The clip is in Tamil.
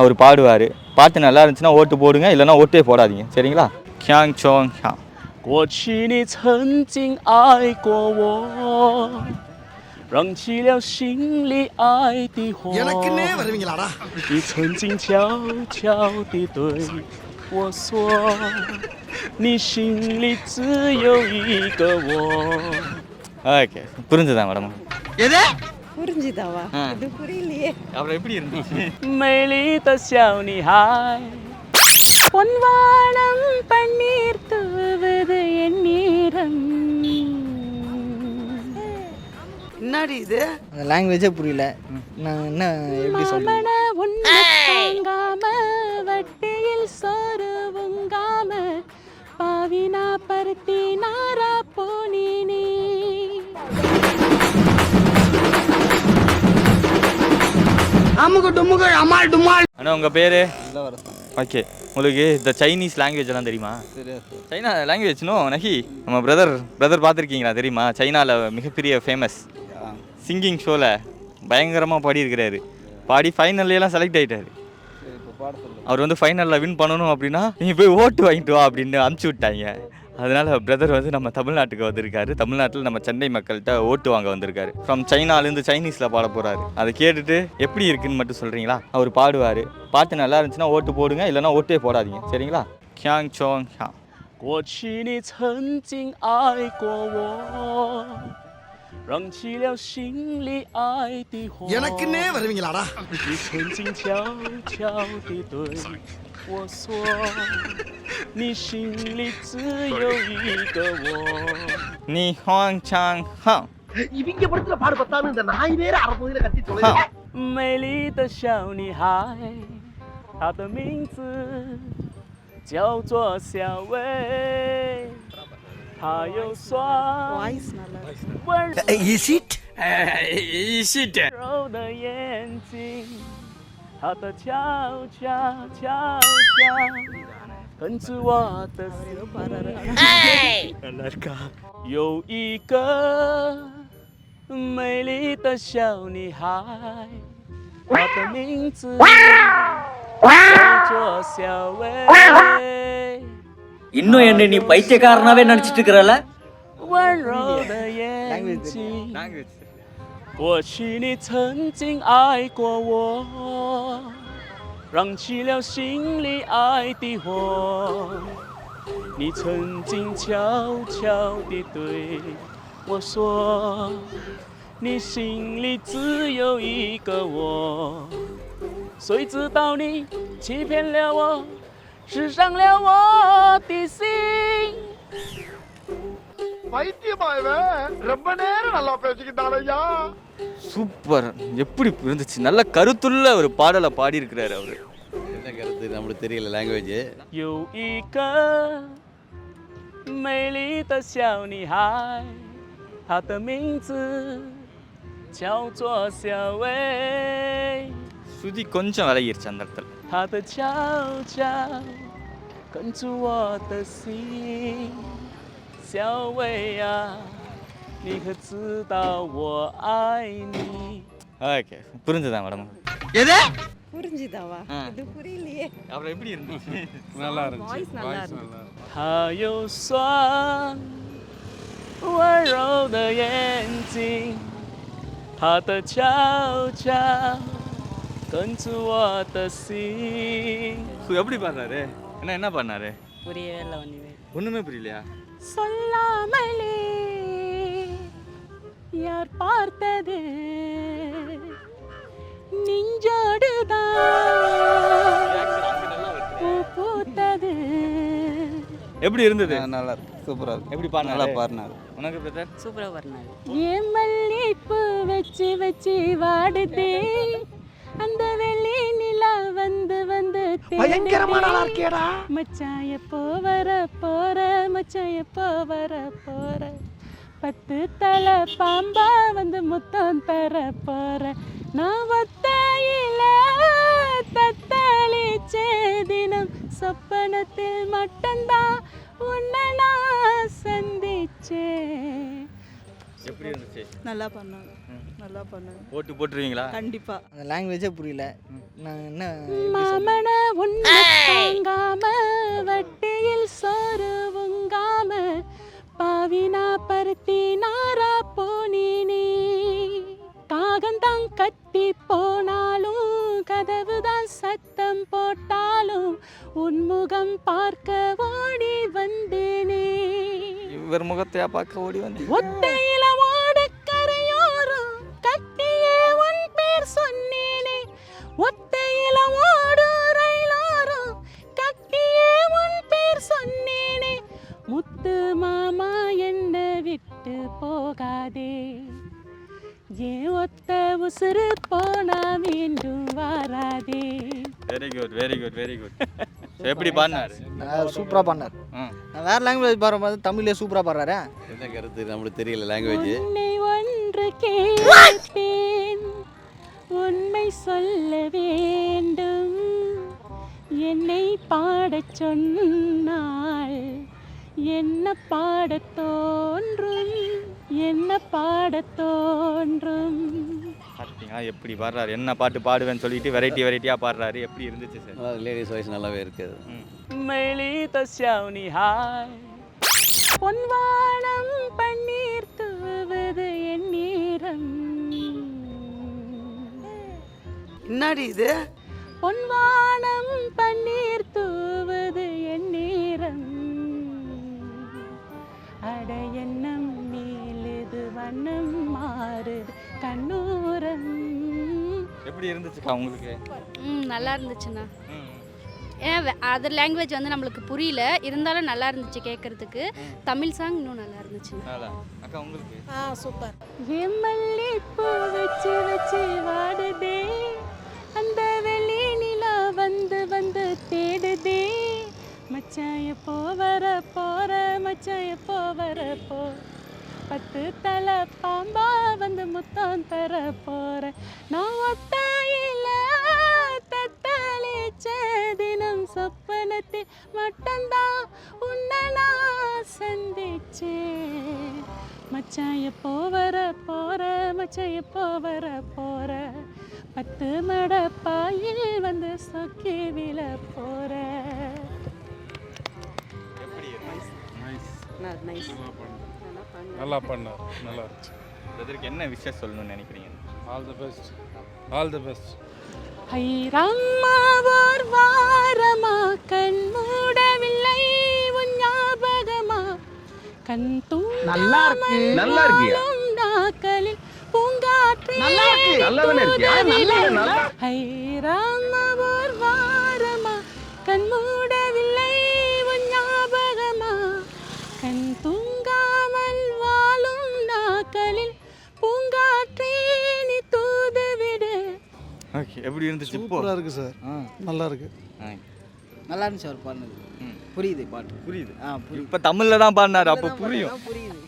அவர் பாடுவார் பாட்டு நல்லா இருந்துச்சுன்னா ஓட்டு போடுங்க இல்லைன்னா ஓட்டே போடாதீங்க சரிங்களா கியாங் சோங் ஹா 过去你曾经爱过我，燃起了心里爱的火。 எனக்குன்னே வருவீங்களாடா 你曾经悄悄地对我说，你心里只有一个我。 ஓகே புரிஞ்சுதா மேடம் எது புரிஞ்சுதாவா? இது புரியலையே. அப்புறம் எப்படி இருந்துச்சு? மைலி தஸ்யாவுனி ஹாய். பொன்வானம் பன்னீர் தூவுது என் நீரம் என்னடி இது? அந்த லாங்குவேஜே புரியல. நான் என்ன எப்படி சொல்றேன் உண்காம வட்டியில் சோறு உங்காம பாவினா பருத்தி நாரா போனி நீ அமுகு டுமுகு அமால் டுமால். அண்ணா உங்கள் பேர்? ஓகே. உங்களுக்கு இந்த சைனீஸ் லாங்குவேஜ் எல்லாம் தெரியுமா? தெரியாது சைனா லாங்குவேஜ் நோ நஹி நம்ம பிரதர் பிரதர் பார்த்துருக்கீங்களா தெரியுமா? சைனாவில் மிகப்பெரிய ஃபேமஸ் சிங்கிங் ஷோவில் பயங்கரமாக பாடியிருக்கிறாரு. பாடி ஃபைனல்லாம் செலக்ட் ஆகிட்டாரு அவர் வந்து ஃபைனலில் வின் பண்ணணும் அப்படின்னா நீங்கள் போய் ஓட்டு வாங்கிட்டு வா அப்படின்னு அமுச்சு விட்டாங்க. அதனால பிரதர் வந்து நம்ம தமிழ்நாட்டுக்கு வந்திருக்காரு தமிழ்நாட்டில் நம்ம சென்னை மக்கள்கிட்ட ஓட்டு வாங்க வந்திருக்காரு ஃப்ரம் சைனாலேருந்து சைனீஸில் பாட போகிறாரு அதை கேட்டுட்டு எப்படி இருக்குன்னு மட்டும் சொல்கிறீங்களா அவர் பாடுவார் பாட்டு நல்லா இருந்துச்சுன்னா ஓட்டு போடுங்க இல்லைன்னா ஓட்டே போடாதீங்க சரிங்களா கியாங் சோங் ஹா 过去你曾经爱过我， 燃起了心里爱的火。 எனக்குன்னே வருவீங்களாடா 你曾经悄悄地对我说，你心里只有一个我。 நீ ஹாங் சாங் ஹா இவங்க படத்துல பாடு பத்தாம இந்த நாய் வேற அறுபதுல கத்தி ஹா தொலை 美丽的小女孩，她的名字叫做小薇， 又。is it？Is it? 温柔的眼睛，的，哎有一个美丽的小女孩，她的名字叫做小薇。இன்னும் என்ன நீ பைத்தியக்காரனாவே நினைச்சிட்டு இருக்கிறல 温柔的眼睛。 லாங்குவேஜ் 过去你曾经爱过我，燃起了心里爱的火。你曾经悄悄地对我说，你心里只有一个我。谁知道你欺骗了我， 刺伤了我的心。 பைத்தியமா இவன் ரொம்ப நேரம் நல்லா பேசிக்கிட்டான் ஐயா சூப்பர் எப்படி இருந்துச்சு நல்ல கருத்துள்ள ஒரு பாடலை பாடியிருக்கிறாரு அவர் என்ன கருத்து நம்மளுக்கு தெரியல லாங்குவேஜ் 有一个美丽的小女孩，她的名字叫做小薇， சுதி கொஞ்சம் விலகிருச்சு அந்த இடத்துல 她的悄悄跟住我的心。小薇啊，你可知道我爱你？ ஓகே புரிஞ்சுதா மேடம் எது புரிஞ்சுதாவா ஆ. இது புரியலையே அப்புறம் எப்படி இருந்துச்சு வாய்ஸ் நல்லா இருக்கு 她有双温柔的眼睛，她的悄悄 தஞ்சுவா தசி எப்படி பாடுறாரு? என்ன என்ன பண்ணாரு புரியவே இல்லை ஒன்றுமே ஒன்றுமே புரியலையா? சொல்லாமலே யார் பார்த்தது? நெஞ்சோடுதான் எப்படி இருந்தது? நல்லா இருக்கு. சூப்பரா இருக்கு. எப்படி பாடு நல்லா பாடினாரு. உனக்கு பிரதர்? சூப்பரா பாடினாரு. ஏ மல்லிப்பூ வச்சு வச்சு வாடுதே? அந்த வெள்ளி நிலா வந்து வந்து பயங்கரமான ஆளா. இருக்கேடா மச்சான் எப்போ வர போற? மச்சான் எப்போ வர போற? பத்து தலை பாம்பா வந்து முத்தம் தர போற. நான் ஒத்தையில தத்தளிச்சே தினம் சொப்பனத்தில் மட்டும்தான் உன்னை நான் சந்திச்சேன். எப்படி இருந்துச்சு? நல்லா பண்ணாங்க. நல்லா பண்ணாங்க. ஓட்டு போட்டுருவீங்களா? கண்டிப்பா. அந்த லாங்குவேஜே புரியல. நான் என்ன? மாமன உன்னை தாங்காம வட்டியில் சோறு உங்காம பாவினா பருத்தி நாரா போனீனே. காகந்தான் கத்தி போனாலும் கதவுதான் சத்தம் போட்டாலும் உன்முகம் பார்க்க ஓடி வந்தேனே. இவர் முகத்தையா பார்க்க ஓடி வந்து ஒத்தையில ஓடக்கரையோரம் கட்டியே உன் பேர் சொன்னேனே. ஒத்தையில ஓடு ரயிலோரம் கட்டியே உன் பேர் சொன்னேனே. முத்து மாமா என்ன விட்டு போகாதே. ஏன் ஒத்த உசுறு போனா மீண்டும் வாராதே. Very good very good very good எப்படி பாடினாரு? நான் சூப்பராக பண்ணார் ம். நான் வேறு லாங்குவேஜ் பாடும்போது தமிழ்லேயே சூப்பராக பாடுறாரு. என்ன கருத்து? நம்மளுக்கு தெரியல லாங்குவேஜ் ஒன்று கேட்பேன். உண்மை சொல்ல வேண்டும். என்னை பாடச் சொன்னால் என்ன பாடத் தோன்றும்? என்ன பாடத் தோன்றும்? எப்படி பாடுறாரு? என்ன பாட்டு பாடுவேன்னு சொல்லிட்டு வெரைட்டி வெரைட்டியாக பாடுறாரு. எப்படி இருந்துச்சு சார்? லேடிஸ் வாய்ஸ் நல்லாவே இருக்குது பொன்வானம் பன்னீர் தூவது என் நீரம் என்னடி இது? பொன்வானம் பன்னீர் தூ எப்படி இருந்துச்சுக்கா உங்களுக்கு? ம் நல்லா இருந்துச்சுண்ணா. ஏன்னா அதர் லாங்குவேஜ் வந்து நம்மளுக்கு புரியல. இருந்தாலும் நல்லா இருந்துச்சு கேட்குறதுக்கு தமிழ் சாங் இன்னும் நல்லா இருந்துச்சுண்ணா. நல்லா. அக்கா உங்களுக்கு? ஆ சூப்பர். எம்மல்லி பூ வச்சு வச்சு வாடுதே. அந்த வெள்ளி நிலா வந்து வந்து தேடுதே. மச்சான் எப்போ வர போற மச்சான் எப்போ வர போ. பத்து தலை பாம்பா வந்து முத்தம் தர போற. நான் ஒத்தாயில தத்தளிச்ச தினம் சொப்பனத்தில் மட்டும்தான் உன்னை நான் சந்திச்சேன். மச்சான் எப்போ வர போற? மச்சான் எப்போ வர போற? பத்து மட பாயில் வந்து சொக்கி விழ போற. எப்படி நைஸ் நல்லா பண்ணார். நல்லா இருந்துச்சு. இதற்கு என்ன விஷயம் சொல்லணும்னு நினைக்கிறீங்க? All the best all the best ஐரம்மா ஓர் வாரமா கண் மூடவில்லை உன் ஞாபகமா? கண் நல்லா இருக்கு. நல்லா இருக்கியா? நாக்களில் பூங்காற்றே நல்லா இருக்கு. நல்லதானே இருக்கியா? நல்லா நல்லா ஐரம்மா எப்படி இருந்துச்சு இப்போ சூப்பராக இருக்குது சார். நல்லா இருக்கு. நல்லா இருந்துச்சு அவர் பாடினது. புரியுது பாட்டு. புரியுது. ஆ இப்போ தமிழில் தான் பாடினாரு அப்போ புரியும். புரியுது.